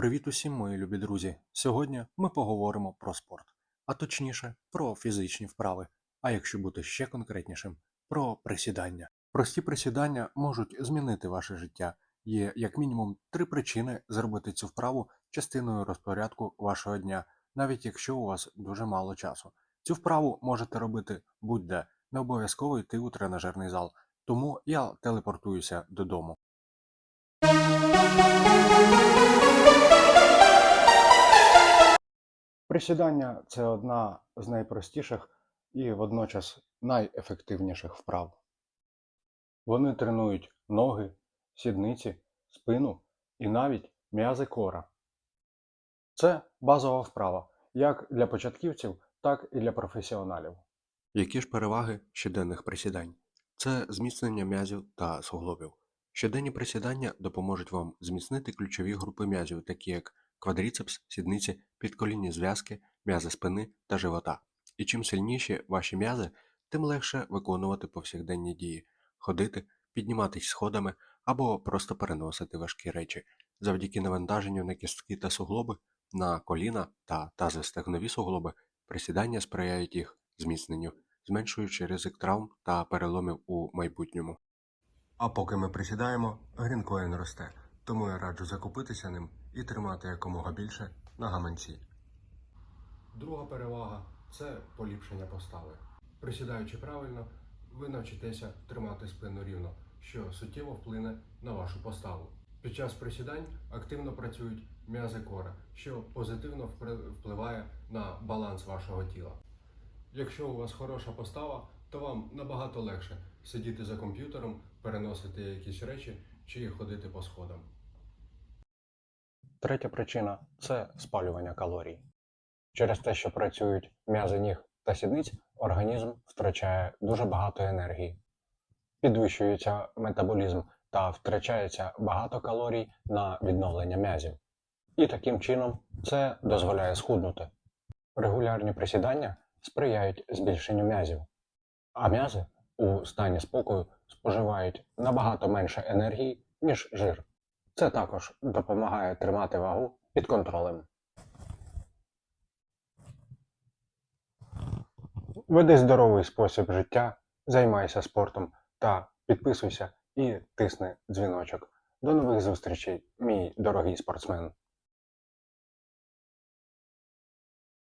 Привіт усім, мої любі друзі! Сьогодні ми поговоримо про спорт, а точніше про фізичні вправи. А якщо бути ще конкретнішим, про присідання. Прості присідання можуть змінити ваше життя. Є як мінімум три причини зробити цю вправу частиною розпорядку вашого дня, навіть якщо у вас дуже мало часу. Цю вправу можете робити будь-де, не обов'язково йти у тренажерний зал. Тому я телепортуюся додому. Присідання це одна з найпростіших і водночас найефективніших вправ. Вони тренують ноги, сідниці, спину і навіть м'язи кора. Це базова вправа як для початківців, так і для професіоналів. Які ж переваги щоденних присідань? Це зміцнення м'язів та суглобів. Щоденні присідання допоможуть вам зміцнити ключові групи м'язів, такі як квадріцепс, сідниці, підколінні зв'язки, м'язи спини та живота. І чим сильніші ваші м'язи, тим легше виконувати повсякденні дії, ходити, підніматись сходами або просто переносити важкі речі. Завдяки навантаженню на кістки та суглоби, на коліна та тазостегнові суглоби, присідання сприяють їх зміцненню, зменшуючи ризик травм та переломів у майбутньому. А поки ми присідаємо, грінкоін росте, тому я раджу закупитися ним і тримати якомога більше на гаманці. Друга перевага це поліпшення постави. Присідаючи правильно, ви навчитеся тримати спину рівно, що суттєво вплине на вашу поставу. Під час присідань активно працюють м'язи кора, що позитивно впливає на баланс вашого тіла. Якщо у вас хороша постава, то вам набагато легше сидіти за комп'ютером, переносити якісь речі чи ходити по сходам. Третя причина це спалювання калорій. Через те, що працюють м'язи ніг та сідниць, організм втрачає дуже багато енергії. Підвищується метаболізм та втрачається багато калорій на відновлення м'язів. І таким чином це дозволяє схуднути. Регулярні присідання сприяють збільшенню м'язів, а м'язи у стані спокою споживають набагато менше енергії, ніж жир. Це також допомагає тримати вагу під контролем. Веди здоровий спосіб життя, займайся спортом та підписуйся і тисни дзвіночок. До нових зустрічей, мій дорогий спортсмен.